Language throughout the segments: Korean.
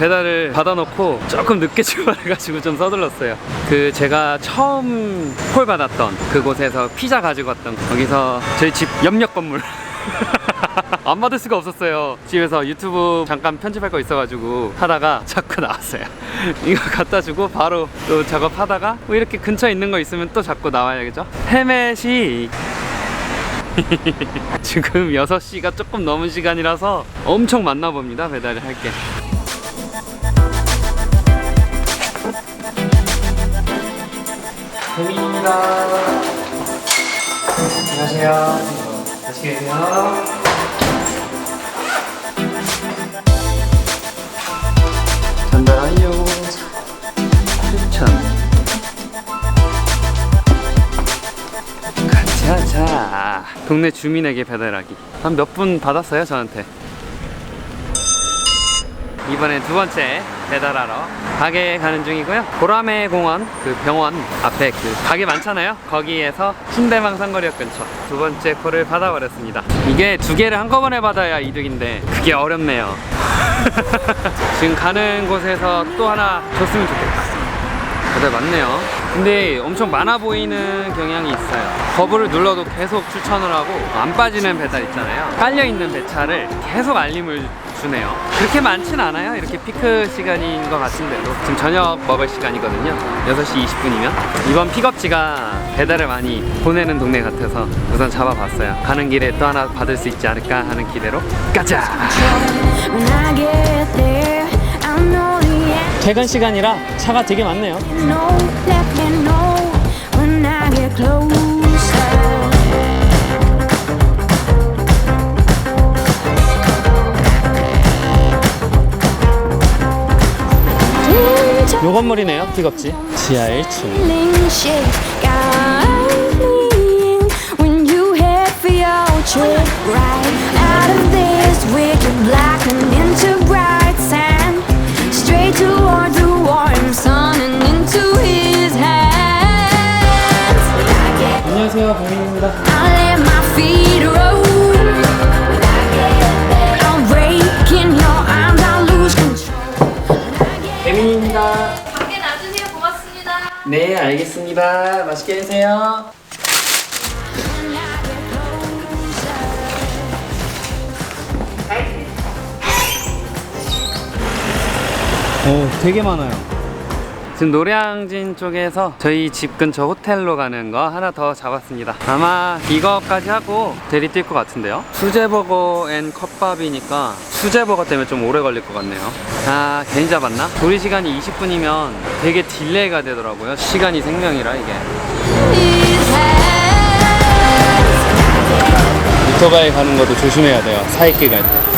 배달을 받아놓고 조금 늦게 출발해가지고 좀 서둘렀어요. 그 제가 처음 콜 받았던 그곳에서 피자 가지고 왔던 거기서 저희 집 옆옆 건물. 안 받을 수가 없었어요. 집에서 유튜브 잠깐 편집할 거 있어가지고 하다가 자꾸 나왔어요. 이거 갖다 주고 바로 또 작업하다가 뭐 이렇게 근처에 있는 거 있으면 또 자꾸 나와야겠죠? 헬멧이 지금 6시가 조금 넘은 시간이라서 엄청 많나 봅니다. 배달을 할 게. 고민입니다. 안녕하세요. 맛있게 드세요. 가자자. 동네 주민에게 배달하기. 한 몇 분 받았어요, 저한테. 이번엔 두 번째 배달하러 가게에 가는 중이고요. 보라매 공원 그 병원 앞에 그 가게 많잖아요. 거기에서 신대망 상거리역 근처 두 번째 콜을 받아버렸습니다. 이게 두 개를 한꺼번에 받아야 이득인데 그게 어렵네요. 지금 가는 곳에서 또 하나 줬으면 좋겠다. 배달 많네요. 근데 엄청 많아 보이는 경향이 있어요. 거부를 눌러도 계속 추천을 하고 안 빠지는 배달 있잖아요. 깔려 있는 배차를 계속 알림을 주네요. 그렇게 많진 않아요. 이렇게 피크 시간인 것 같은데도 지금 저녁 먹을 시간이거든요. 6시 20분이면 이번 픽업지가 배달을 많이 보내는 동네 같아서 우선 잡아봤어요. 가는 길에 또 하나 받을 수 있지 않을까 하는 기대로 가자. End. 퇴근 시간이라 차가 되게 많네요. 요 건물이네요. 픽업지. 지하 1층. Breaking your arms, I lose control. 배민입니다. 밖에 놔주세요. 고맙습니다. 네, 알겠습니다. 맛있게 드세요. 오, 되게 많아요. 지금 노량진 쪽에서 저희 집 근처 호텔로 가는 거 하나 더 잡았습니다. 아마 이거까지 하고 대리 뛸 것 같은데요. 수제버거 앤 컵밥이니까 수제버거 때문에 좀 오래 걸릴 것 같네요. 아, 괜히 잡았나? 조리 시간이 20분이면 되게 딜레이가 되더라고요. 시간이 생명이라 이게. 오토바이 가는 것도 조심해야 돼요. 사이길 갈 때.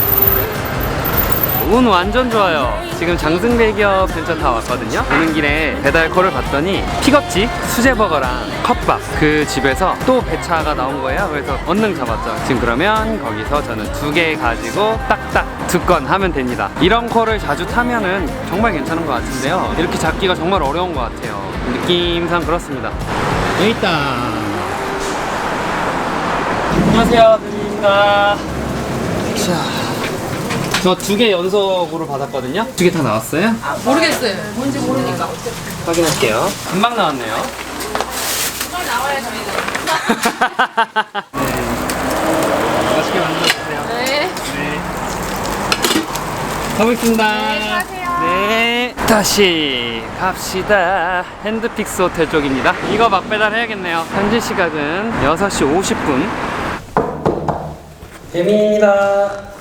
운 완전 좋아요. 지금 장승대기업 근처 다 왔거든요. 오는 길에 배달콜을 봤더니 픽업집 수제버거랑 컵밥 그 집에서 또 배차가 나온 거예요. 그래서 언능 잡았죠. 지금 그러면 거기서 저는 두 개 가지고 딱딱 두 건 하면 됩니다. 이런 콜을 자주 타면은 정말 괜찮은 것 같은데요. 이렇게 잡기가 정말 어려운 것 같아요. 느낌상 그렇습니다. 여기 있다. 안녕하세요, 드입니다 자, 저 두 개 연속으로 받았거든요. 두 개 다 나왔어요? 모르겠어요. 뭔지 모르니까. 확인할게요. 금방 나왔네요. 빨리 나와야 저희는. 맛있게 만들어 주세요. 네. 가보겠습니다. 네, 수고하세요. 네. 다시 갑시다. 핸드픽스 호텔 쪽입니다. 이거 막 배달해야겠네요. 현재 시각은 6시 50분. 재민입니다.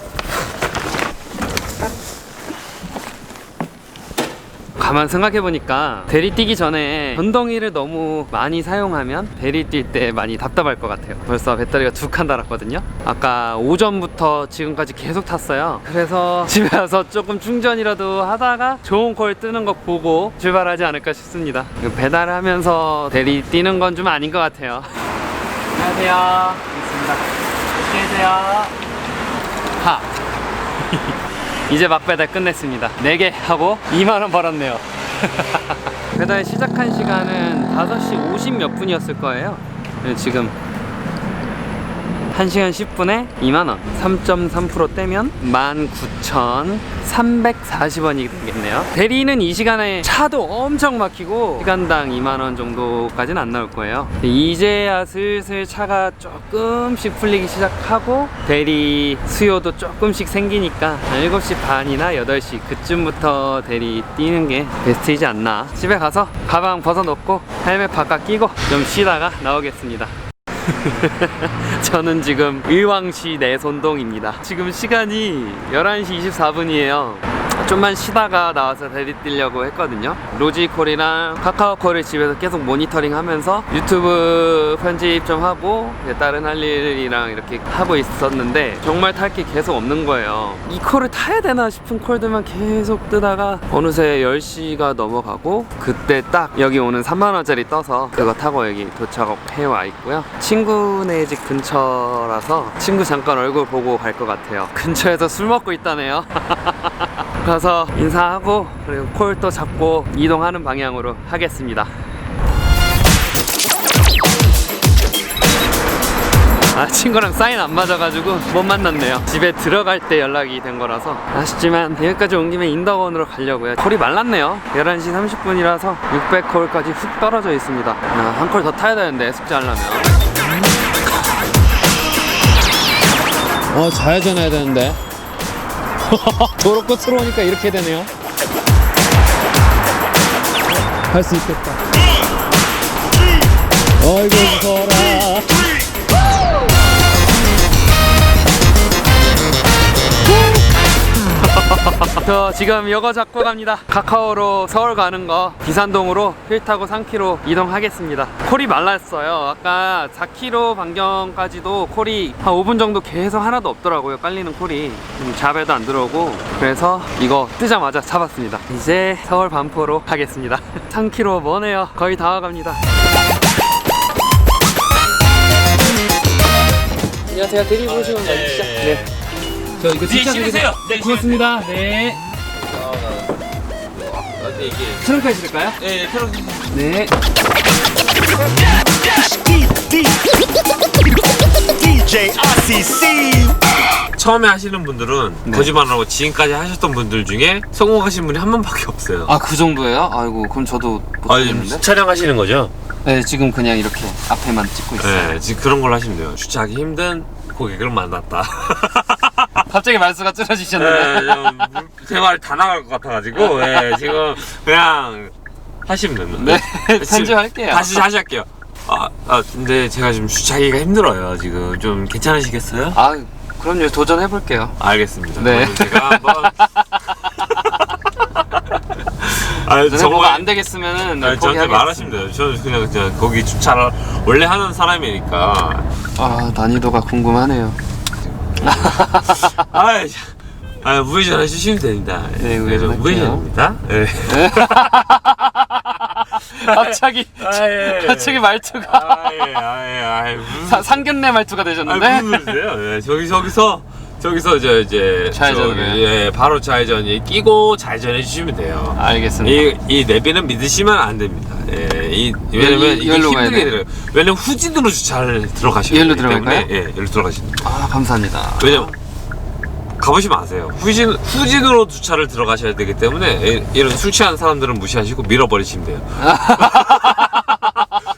가만 생각해보니까 대리 뛰기 전에 전동이를 너무 많이 사용하면 대리 뛸 때 많이 답답할 것 같아요. 벌써 배터리가 두 칸 달았거든요. 아까 오전부터 지금까지 계속 탔어요. 그래서 집에 와서 조금 충전이라도 하다가 좋은 콜 뜨는 거 보고 출발하지 않을까 싶습니다. 배달하면서 대리 뛰는 건 좀 아닌 것 같아요. 안녕하세요. 반갑습니다. 안녕히 계세요? 하 이제 막 배달 끝냈습니다. 4개 하고 2만원 벌었네요. 배달 시작한 시간은 5시 50 몇 분이었을 거예요. 네, 지금 1시간 10분에 2만원. 3.3% 떼면 19,340원이 되겠네요. 대리는 이 시간에 차도 엄청 막히고 시간당 2만원 정도까지는 안 나올 거예요. 이제야 슬슬 차가 조금씩 풀리기 시작하고 대리 수요도 조금씩 생기니까 7시 반이나 8시 그쯤부터 대리 뛰는 게 베스트이지 않나. 집에 가서 가방 벗어놓고 헬멧 바깥 끼고 좀 쉬다가 나오겠습니다 저는 지금 의왕시 내손동입니다. 지금 시간이 11시 24분이에요. 좀만 쉬다가 나와서 대리 뛰려고 했거든요. 로지콜이랑 카카오콜을 집에서 계속 모니터링 하면서 유튜브 편집 좀 하고 다른 할 일이랑 이렇게 하고 있었는데 정말 탈 게 계속 없는 거예요. 이 콜을 타야 되나 싶은 콜들만 계속 뜨다가 어느새 10시가 넘어가고 그때 딱 여기 오는 3만원짜리 떠서 그거 타고 여기 도착해 와 있고요. 친구네 집 근처라서 친구 잠깐 얼굴 보고 갈 것 같아요. 근처에서 술 먹고 있다네요. 가서 인사하고 그리고 콜 또 잡고 이동하는 방향으로 하겠습니다. 아 친구랑 사인 안 맞아가지고 못 만났네요. 집에 들어갈 때 연락이 된 거라서 아쉽지만 여기까지 온 김에 인덕원으로 가려고요. 콜이 말랐네요. 11시 30분이라서 600콜까지 훅 떨어져 있습니다. 아, 한콜 더 타야 되는데 숙제하려면. 어 좌회전해야 되는데 도로 끝으로 오니까 이렇게 되네요. 할 수 있겠다. 어이구 무서워라 저 지금 이거 잡고 갑니다. 카카오로 서울 가는 거 기산동으로 휠 타고 3km 이동하겠습니다. 콜이 말랐어요. 아까 4km 반경까지도 콜이 한 5분 정도 계속 하나도 없더라고요. 깔리는 콜이 음, 잡에도 안 들어오고 그래서 이거 뜨자마자 잡았습니다. 이제 서울 반포로 가겠습니다. 3km 머네요. 거의 다 와갑니다. 안녕하세요. 드리고 오시면 가시죠. 네. 저 이거 진짜 실으세요. 네, 고맙습니다. 네. 이게? 트렁크에 실을까요? 네, 트렁크. 네. DJ RCC. 처음에 하시는 분들은 네. 거짓말하고 지금까지 하셨던 분들 중에 성공하신 분이 한 분밖에 없어요. 아 그 정도예요? 아이고 그럼 저도 못 아니, 하겠는데? 촬영하시는 거죠? 네 지금 그냥 이렇게 앞에만 찍고 있어요. 네, 지금 그런 걸 하시면 돼요. 주차하기 힘든 고객을 만났다. 갑자기 말수가 줄어지셨는데. 네, 좀 대화를 다 나갈 것 같아가지고 네, 지금 그냥 하시면 됩니다. 네, 지금 편집할게요. 다시 다시 할게요. 아, 아, 근데 제가 지금 주차하기가 힘들어요. 지금 좀 괜찮으시겠어요? 아 그럼요 도전해 볼게요. 알겠습니다. 네. 그러면 제가 한번 아, 보고 안 되겠으면은 네, 아니, 저한테 포기하겠습니다. 말하시면 돼요. 저는 그냥, 그냥 거기 주차를 원래 하는 사람이니까. 아 난이도가 궁금하네요. 아, 아 우회전 해주시면 됩니다. 네, 우회전할게요. 우회전입니다. 네. 갑자기 아, 예, 예. 갑자기 말투가 아, 예, 아, 예, 아, 예. 무슨, 사- 상견례 말투가 아, 되셨는데. 무슨 소리세요? 네, 저기, 저기서, 저기서, 저, 이제. 좌회전을 저기, 해요? 예, 바로 좌회전이 끼고 좌회전 해 주시면 돼요. 알겠습니다. 이, 이 내비는 믿으시면 안 됩니다. 예, 이, 왜냐면 이- 이게 이걸로 가야 힘들게 돼요? 들어요. 왜냐면 후진으로 주차를 이걸로 되기 때문에, 들어갈까요? 예, 여기로 들어가시는 거예요. 아 감사합니다. 왜냐면 가보시면 아세요. 후진 후진으로 주차를 들어가셔야 되기 때문에 이- 이런 술 취한 사람들은 무시하시고 밀어버리시면 돼요.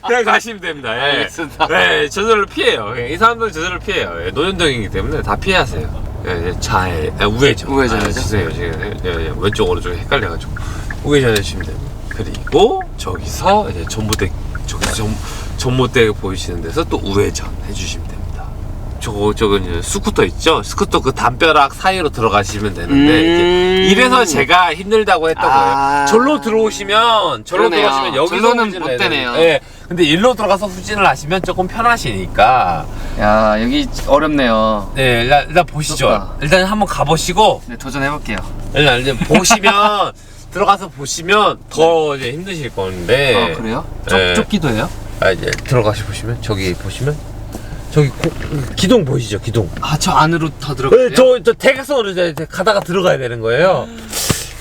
그냥 가시면 됩니다. 예. 알겠습니다. 네, 저절로 피해요. 예, 이 사람들은 저절로 피해요. 예, 노년동이기 때문에 다 피하세요. 예, 예, 좌에 아, 우회전. 우회전이죠? 아, 죄송해요. 지금 예, 예, 왼쪽 오른쪽 헷갈려가지고 우회전 해주시면 됩니다. 그리고 저기서 이제 전봇대 저기 전 전봇대 보이시는 데서 또 우회전 해주시면 됩니다. 저거 저거 이제 스쿠터 있죠? 스쿠터 그 담벼락 사이로 들어가시면 되는데 음. 이제 이래서 제가 힘들다고 했던 아. 거예요. 절로 들어오시면 절로 그러네요. 들어오시면 여기서 절로는 후진을 못 해야 되네요. 돼요. 예. 근데 일로 들어가서 후진을 하시면 조금 편하시니까 야 여기 어렵네요. 네 일단, 일단 보시죠. 좋다. 일단 한번 가보시고 네 도전해 볼게요. 일단 이제 보시면 들어가서 보시면 더 이제 힘드실 건데. 아 그래요? 네. 좁, 좁기도 해요? 아 이제 들어가시 보시면 저기 보시면 저기 고- 기둥 보이시죠? 기둥. 아 저 안으로 더 들어가요? 네, 저, 저 대각선으로 이제 가다가 들어가야 되는 거예요.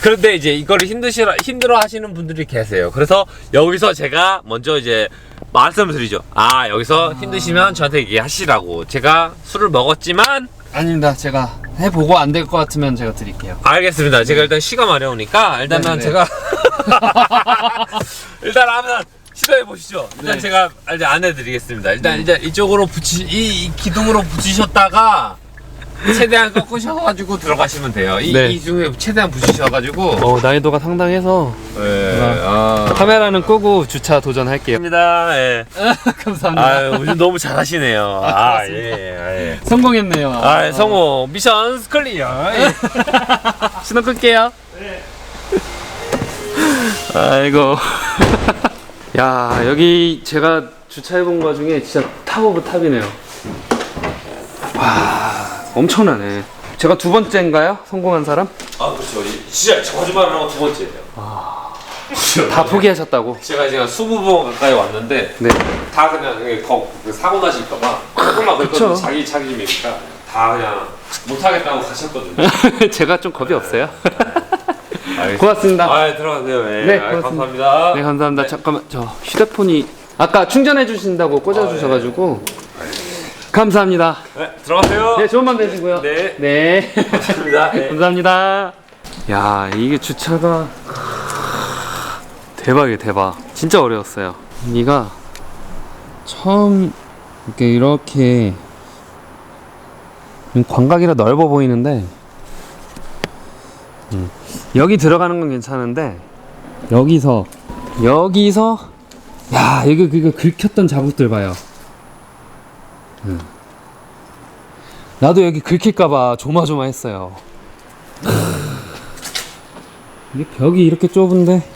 그런데 이제 이거를 힘드시라 힘들어 하시는 분들이 계세요. 그래서 여기서 제가 먼저 이제 말씀을 드리죠. 아 여기서 힘드시면 저한테 얘기하시라고. 제가 술을 먹었지만 아닙니다. 제가 해보고 안 될 것 같으면 제가 드릴게요. 알겠습니다. 제가 일단 시가 마려우니까 일단은 네, 네. 제가 일단 한번 시도해 보시죠. 일단 네. 제가 이제 안내드리겠습니다. 일단 일단 이쪽으로 붙이 이, 이 기둥으로 붙이셨다가 최대한 꺾으셔가지고 들어가시면 돼요. 이, 네. 이 중에 최대한 붙이셔가지고. 어, 난이도가 상당해서 네. 아. 아. 카메라는 끄고 주차 도전할게요. 감사합니다. 예. 감사합니다. 아유, 요즘 너무 잘하시네요. 아, 예, 예. 성공했네요. 아, 성공. 미션 클리어. 예. 신호 끌게요. 아이고. 야, 여기 제가 주차해본 거 중에 진짜 탑 오브 탑이네요. 와, 엄청나네. 제가 두 번째인가요? 성공한 사람? 아, 그렇죠. 진짜 거짓말을 하고 두 번째예요. 다 포기하셨다고. 제가 지금 수부봉 가까이 왔는데 네. 다 그냥 그게 거, 그 사고 나실까봐 조금만 그쵸. 그랬거든요. 자기 자기 집이니까 다 그냥 못하겠다고 가셨거든요. 제가 좀 겁이 없어요. 알겠습니다. 고맙습니다. 아, 들어가세요. 예. 네, 아, 고맙습니다. 감사합니다. 네, 감사합니다. 잠깐만, 저 휴대폰이 아까 충전해 주신다고 꽂아 주셔가지고 감사합니다. 네, 들어가세요. 네, 좋은 밤 되시고요. 네. 네. 감사합니다. 네. 감사합니다. 야, 이게 주차가 대박이에요, 대박. 진짜 어려웠어요. 여기가 처음 이렇게 이렇게 광각이라 넓어 보이는데 음, 여기 들어가는 건 괜찮은데 여기서 여기서 야, 이거 그거 긁혔던 자국들 봐요. 음. 나도 여기 긁힐까봐 조마조마했어요. 이게 벽이 이렇게 좁은데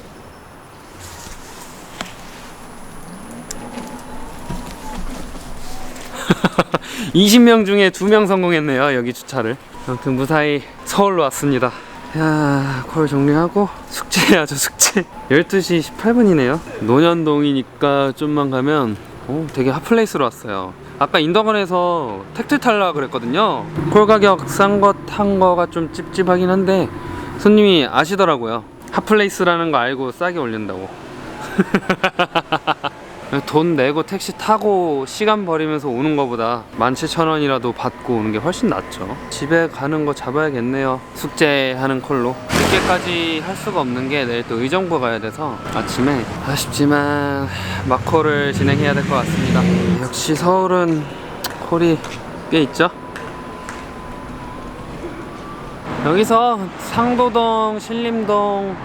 20명 중에 2명 성공했네요 여기 주차를 아무튼 무사히 서울로 왔습니다 야, 콜 정리하고 숙제해야죠 숙제 12시 18분이네요 논현동이니까 좀만 가면 오, 되게 핫플레이스로 왔어요. 아까 인덕원에서 택트 탈라 그랬거든요. 콜 가격 싼거탄 거가 좀 찝찝하긴 한데 손님이 아시더라고요. 핫플레이스라는 거 알고 싸게 올린다고 돈 내고 택시 타고 시간 버리면서 오는 것보다 17,000원이라도 받고 오는 게 훨씬 낫죠. 집에 가는 거 잡아야겠네요. 숙제하는 콜로. 늦게까지 할 수가 없는 게 내일 또 의정부 가야 돼서 아침에 아쉽지만 마콜을 진행해야 될 것 같습니다. 역시 서울은 콜이 꽤 있죠. 여기서 상도동, 신림동,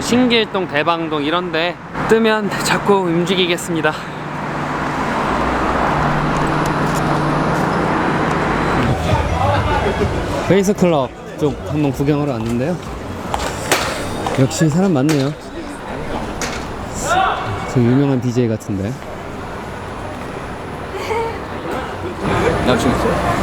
신길동, 대방동 이런데 뜨면 자꾸 움직이겠습니다. 베이스 클럽 쪽 한번 구경하러 왔는데요. 역시 사람 많네요. 저 유명한 DJ 같은데. 남친 있어요?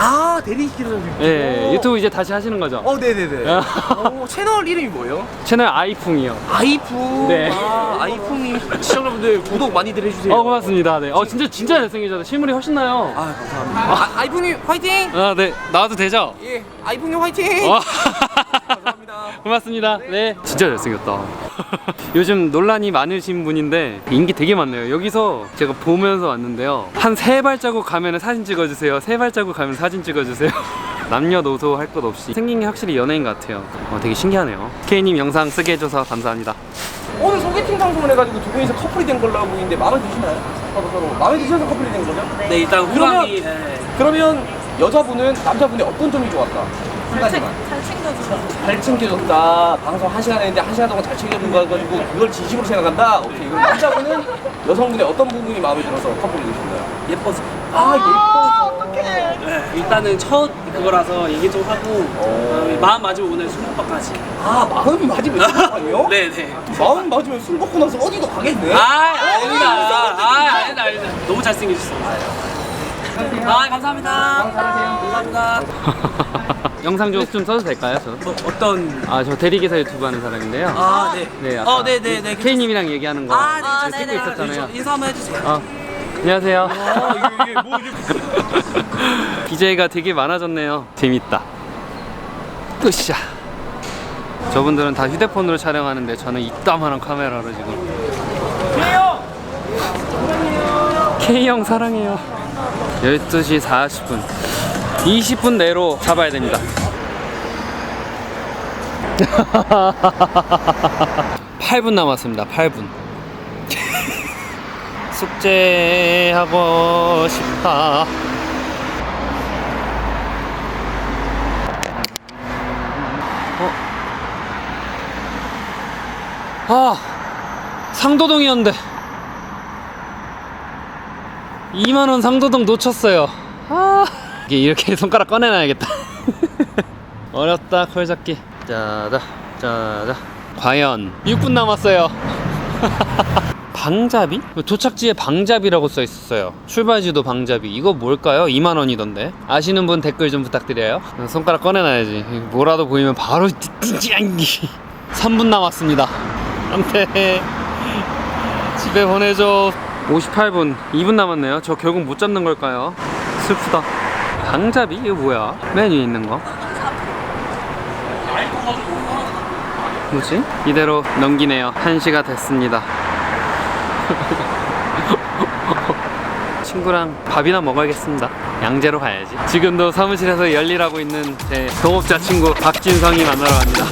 아 대리시키는 분. 예, 유튜브 이제 다시 하시는 거죠? 어 네네네. 아. 어, 채널 이름이 뭐예요? 채널 아이풍이요. 아이풍. 네. 아, 아이풍님 시청자분들 구독 많이들 해주세요. 어 고맙습니다. 네. 어 진짜 진짜 잘생기셨어요. 실물이 훨씬 나요. 아 감사합니다. 아, 아이풍님 화이팅. 아 네. 나와도 되죠? 예, 아이풍님 화이팅. 와. 감사합니다. 고맙습니다. 네. 진짜 잘생겼다. 요즘 논란이 많으신 분인데 인기 되게 많네요. 여기서 제가 보면서 왔는데요. 한 세 발자국 가면 사진 찍어주세요. 세 발자국 가면 사진 찍어주세요. 남녀노소 할 것 없이 생긴 게 확실히 연예인 같아요. 어, 되게 신기하네요. K님 영상 쓰게 해줘서 감사합니다. 오늘 소개팅 방송을 해가지고 두 분이서 커플이 된 걸로 알고 있는데 마음에 드시나요? 서로 서로 마음에 드셔서 커플이 된 거죠? 네 일단 그러면- 후광이 네. 그러면 여자분은 남자분의 어떤 점이 좋았다? 한 가지만. 잘 챙겨주셔. 잘 챙겨줬다. 방송 한 시간 했는데 한 시간 동안 잘 챙겨준 거 가지고 그걸 진심으로 생각한다. 오케이. 그럼 남자분은 여성분의 어떤 부분이 마음에 들어서 커플이 되신가요? 예뻐서 아 예뻐. 네, 일단은 첫 그거라서 얘기 좀 하고 그다음에 마음 맞으면 오늘 술 먹방까지 아 마음이 맞으면 술 먹방이요? 네네 마음 맞으면 술 먹고 나서 어디도 가겠네. 아 아닙니다 아 아니다 아니다 너무 잘생기셨어요 아 감사합니다 감사합니다 영상 좀, 좀 써도 될까요? 저? 뭐 어떤 아, 저 대리기사 유튜브 하는 사람인데요. 아 네 네, 아까 어 네네 네 K님이랑 얘기하는 거 아, 제가 찍고 있었잖아요. 인사 한번 해주세요 아, 안녕하세요. 아 이게 이게 뭐 이게 BJ가 되게 많아졌네요. 재밌다. 으쌰. 저분들은 다 휴대폰으로 촬영하는데 저는 이따만한 카메라로 지금 K형! K형 사랑해요 12시 40분. 20분 내로 잡아야 됩니다. 8분 남았습니다 8분. 숙제하고 싶다. 아 상도동이었는데 2만원 상도동 놓쳤어요 아 이렇게 손가락 꺼내놔야겠다 어렵다 콜 잡기 짜자 짜자 과연 6분 남았어요 방잡이? 도착지에 방잡이라고 써 있었어요. 출발지도 방잡이. 이거 뭘까요? 2만 원이던데. 아시는 분 댓글 좀 부탁드려요. 손가락 꺼내놔야지. 뭐라도 보이면 바로 3분 남았습니다. 안돼. 집에 보내줘. 58분. 2분 남았네요. 저 결국 못 잡는 걸까요? 슬프다. 방잡이? 이거 뭐야? 맨 위에 있는 거. 뭐지? 이대로 넘기네요. 1시가 됐습니다. 친구랑 밥이나 먹어야겠습니다. 양재로 가야지. 지금도 사무실에서 열일하고 있는 제 동업자 친구 박진성이 만나러 갑니다.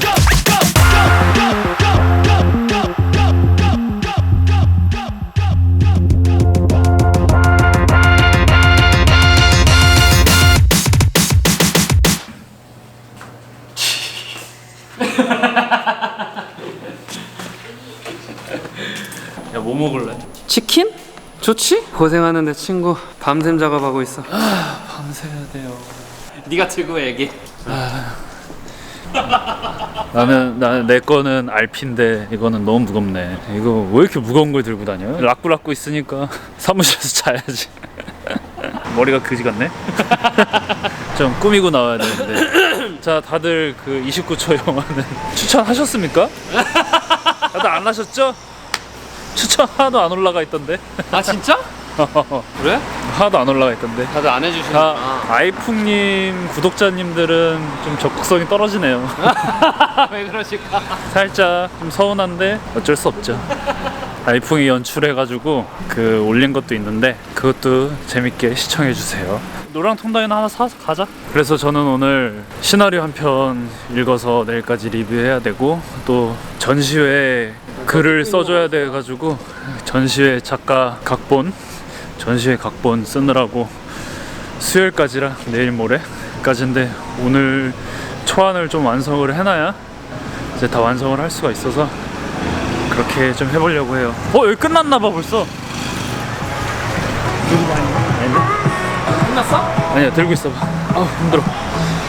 먹을래? 치킨? 좋지? 고생하는데 친구 밤샘 작업하고 있어. 밤새야 돼요. 네가 들고 얘기. 나는 나는 내 거는 알핀데 이거는 너무 무겁네. 이거 왜 이렇게 무거운 걸 들고 다녀? 락구 락구 있으니까 사무실에서 자야지. 머리가 그지 같네. 좀 꾸미고 나와야 되는데. 자, 다들 그 29초 영화는 추천하셨습니까? 다들 안 하셨죠? 추천 하나도 안 올라가 있던데. 아 진짜? 그래? 하나도 안 올라가 있던데. 다들 안 해주시는. 다 아이풍님 구독자님들은 좀 적극성이 떨어지네요. 왜 그러실까? 살짝 좀 서운한데 어쩔 수 없죠. 아이풍이 연출해가지고 그 올린 것도 있는데 그것도 재밌게 시청해 주세요. 노랑 통닭이나 하나 사서 가자. 그래서 저는 오늘 시나리오 한 편 읽어서 내일까지 리뷰해야 되고 또 전시회 글을 써줘야 돼가지고 전시회 작가 각본 전시회 각본 쓰느라고 수요일까지라 내일 모레까지인데 오늘 초안을 좀 완성을 해놔야 이제 다 완성을 할 수가 있어서 그렇게 좀 해보려고 해요. 어 여기 끝났나 봐 벌써. 들고 끝났어? 아니야 들고 있어봐. 아 힘들어.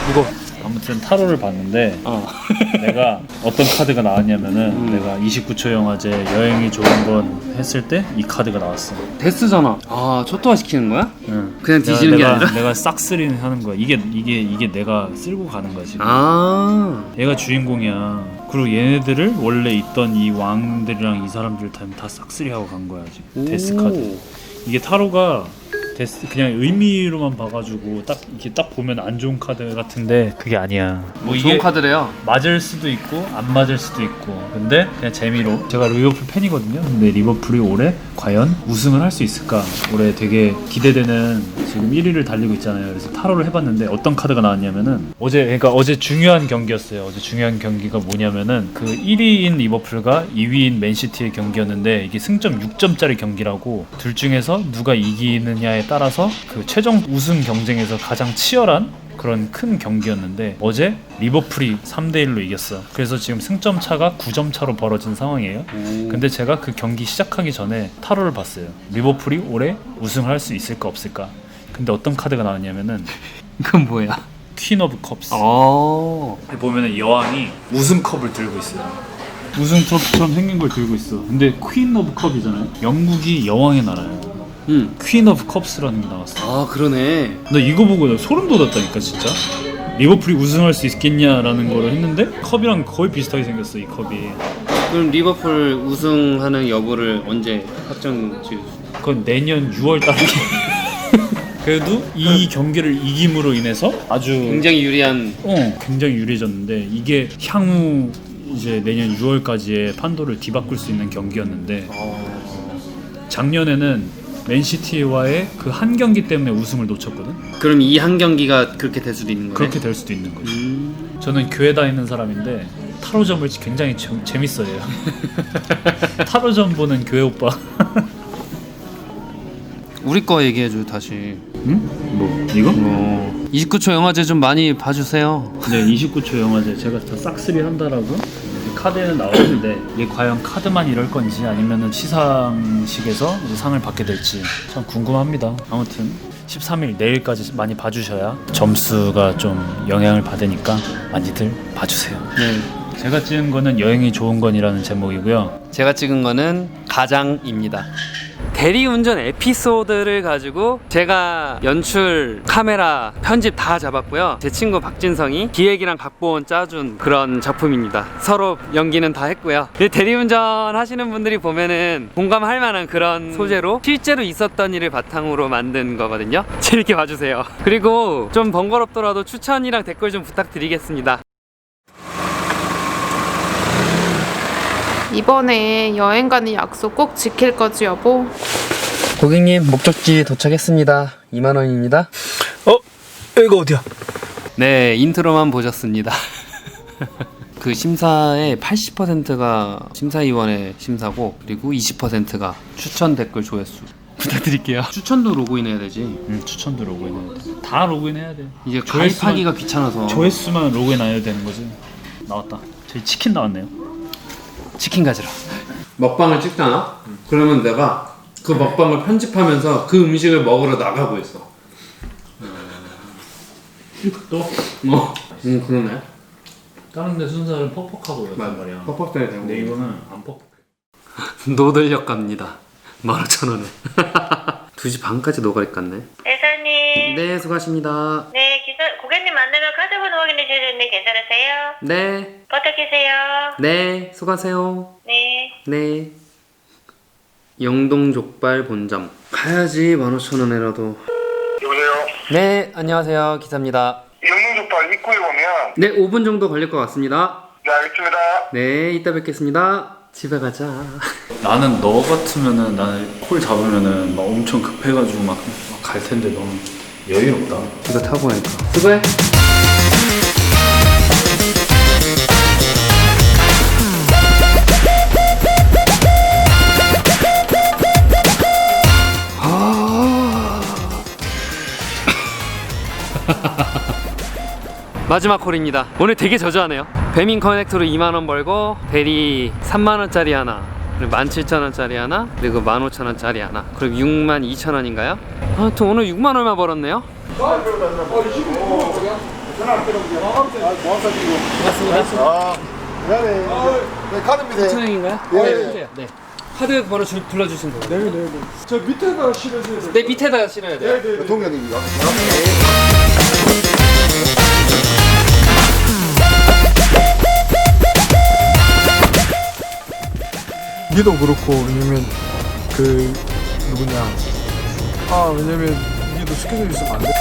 무거. 아무튼 타로를 봤는데 내가 어떤 카드가 나왔냐면은 내가 29초 영화제 여행이 좋은 건 했을 때 이 카드가 나왔어. 데스잖아. 아 초토화 시키는 거야? 응. 그냥 뒤지는 게 내가, 아니라? 내가 싹쓸이 하는 거야. 이게 이게 이게 내가 쓸고 가는 거야 지금. 아. 얘가 주인공이야. 그리고 얘네들을 원래 있던 이 왕들이랑 이 사람들 다, 다 싹쓸이 하고 간 거야 지금. 데스 카드. 이게 타로가 데스 그냥 의미로만 봐가지고 딱 이렇게 딱 보면 안 좋은 카드 같은데 그게 아니야. 뭐 좋은 카드래요. 맞을 수도 있고 안 맞을 수도 있고. 근데 그냥 재미로. 제가 리버풀 팬이거든요. 근데 리버풀이 올해 과연 우승을 할 수 있을까? 올해 되게 기대되는 지금 1위를 달리고 있잖아요. 그래서 타로를 해봤는데 어떤 카드가 나왔냐면은 어제 그러니까 어제 중요한 경기였어요. 어제 중요한 경기가 뭐냐면은 그 1위인 리버풀과 2위인 맨시티의 경기였는데 이게 승점 6점짜리 경기라고 둘 중에서 누가 이기느냐에 따라서 그 최종 우승 경쟁에서 가장 치열한 그런 큰 경기였는데 어제 리버풀이 3대 1로 이겼어. 그래서 지금 승점 차가 9점 차로 벌어진 상황이에요. 근데 제가 그 경기 시작하기 전에 타로를 봤어요. 리버풀이 올해 우승을 할수 있을까 없을까? 근데 어떤 카드가 나왔냐면은 이건 뭐야? 퀸 오브 컵스. 어. 보면은 여왕이 우승 컵을 들고 있어요. 우승 컵처럼 생긴 걸 들고 있어. 근데 퀸 오브 컵이잖아요. 영국이 여왕의 나라예요. 음. 퀸 오브 컵스라는 게 나왔어. 아 그러네. 나 이거 보고 나 소름 돋았다니까 진짜 리버풀이 우승할 수 있겠냐라는 거를 했는데 컵이랑 거의 비슷하게 생겼어 이 컵이 그럼 리버풀 우승하는 여부를 언제 확정 지을 그건 내년 6월 달에 그래도 이 경기를 이김으로 인해서 아주 굉장히 유리한 어, 굉장히 유리해졌는데 이게 향후 이제 내년 6월까지의 판도를 뒤바꿀 수 있는 경기였는데 작년에는 맨시티와의 그 한 경기 때문에 우승을 놓쳤거든. 그럼 이 한 경기가 그렇게 될 수도 있는 거네. 그렇게 될 수도 있는 거지. 저는 교회 다니는 사람인데 타로점을 굉장히 재, 재밌어해요. 타로점 보는 교회 오빠. 우리 거 얘기해줘 다시. 응? 뭐 이거? 어. 29초 영화제 좀 많이 봐주세요. 네, 29초 영화제 제가 다 싹쓸이 한다라고 카드에는 나오는데 이게 과연 카드만 이럴 건지 아니면은 시상식에서 이제 상을 받게 될지 참 궁금합니다. 아무튼 13일 내일까지 많이 봐주셔야 점수가 좀 영향을 받으니까 많이들 봐주세요. 네. 제가 찍은 거는 여행이 좋은 건이라는 제목이고요. 제가 찍은 거는 가장입니다. 대리운전 에피소드를 가지고 제가 연출, 카메라, 편집 다 잡았고요. 제 친구 박진성이 기획이랑 각본 짜준 그런 작품입니다. 서로 연기는 다 했고요. 이 대리운전 하시는 분들이 보면은 공감할 만한 그런 소재로 실제로 있었던 일을 바탕으로 만든 거거든요. 재밌게 봐주세요. 그리고 좀 번거롭더라도 추천이랑 댓글 좀 부탁드리겠습니다. 이번에 여행 가는 약속 꼭 지킬 거지 여보? 고객님 목적지 도착했습니다. 2만 원입니다. 어? 여기가 어디야? 네, 인트로만 보셨습니다. 그 심사의 80%가 심사위원의 심사고 그리고 20%가 추천 댓글 조회수 부탁드릴게요. 추천도 로그인해야 되지. 음, 추천도 로그인해야 돼. 다 로그인해야 돼. 이제 조회수만- 가입하기가 귀찮아서 조회수만 로그인 안 해도 되는 거지. 나왔다. 저희 치킨 나왔네요. 치킨 가지러. 먹방을 찍잖아. 그러면 내가 그 먹방을 편집하면서 그 음식을 먹으러 나가고 있어. 또 어, 음 그러네. 다른 데 순서는 퍽퍽하고 맞아. 였단 말이야. 퍽퍽대야 되고. 근데 이거는 안 퍽퍽해. 노들역 갑니다. 15,000원에. 2시 반까지 노가리 깠네. 대사님. 네, 수고하십니다. 네, 고객님 만나면 카드 번호 확인해 주셨는데 괜찮으세요? 네, 계세요. 네, 수고하세요. 네. 네. 영동 족발 본점. 가야지 15,000원에라도. 여보세요? 네, 안녕하세요. 기사입니다. 영농족발 입구에 오면 네, 5분 정도 걸릴 것 같습니다. 네 알겠습니다. 네, 이따 뵙겠습니다. 집에 가자. 나는 너 같으면은 나는 콜 잡으면은 막 엄청 급해가지고 막 갈 텐데 너는 여유롭다. 이거 타고 가니까. 수고해. 마지막 콜입니다. 오늘 되게 저조하네요. 배민 커넥터로 2만 원 벌고 대리 3만 원짜리 하나, 그리고 17,000원짜리 하나, 그리고 15,000원짜리 하나, 그리고 6만 2천 원인가요? 아무튼 오늘 6만 얼마 벌었네요. 네 카드입니다. 천원인가요? 네. 네. 카드 번호 줄, 불러주신 거예요? 네 네 네. 저 밑에다 돼요. 네, 밑에다 실어야 돼요. 동현이 니도 그렇고 왜냐면 그 누구냐? 아 왜냐면 니도 스케줄 있으면 안 돼.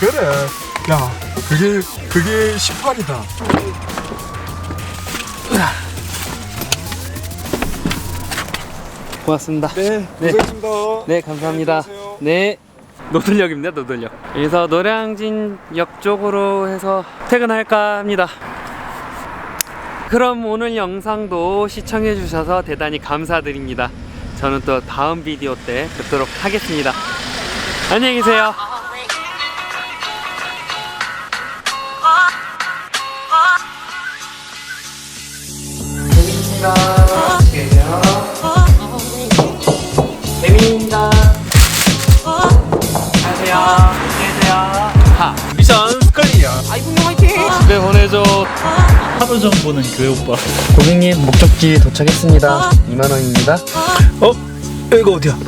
그래. 야 그게 그게 18이다 고맙습니다. 네 고생했습니다 네, 감사합니다. 네. 노들역입니다, 노들역. 그래서 노량진역 쪽으로 해서 퇴근할까 합니다. 그럼 오늘 영상도 시청해주셔서 대단히 감사드립니다. 저는 또 다음 비디오 때 뵙도록 하겠습니다. 안녕히 계세요. 안녕하세요. 하. 미션 화이팅. 집에 보내줘. 타로점 보는 교회 오빠. 고객님 목적지 도착했습니다. 2만 원입니다. 어 여기가 어디야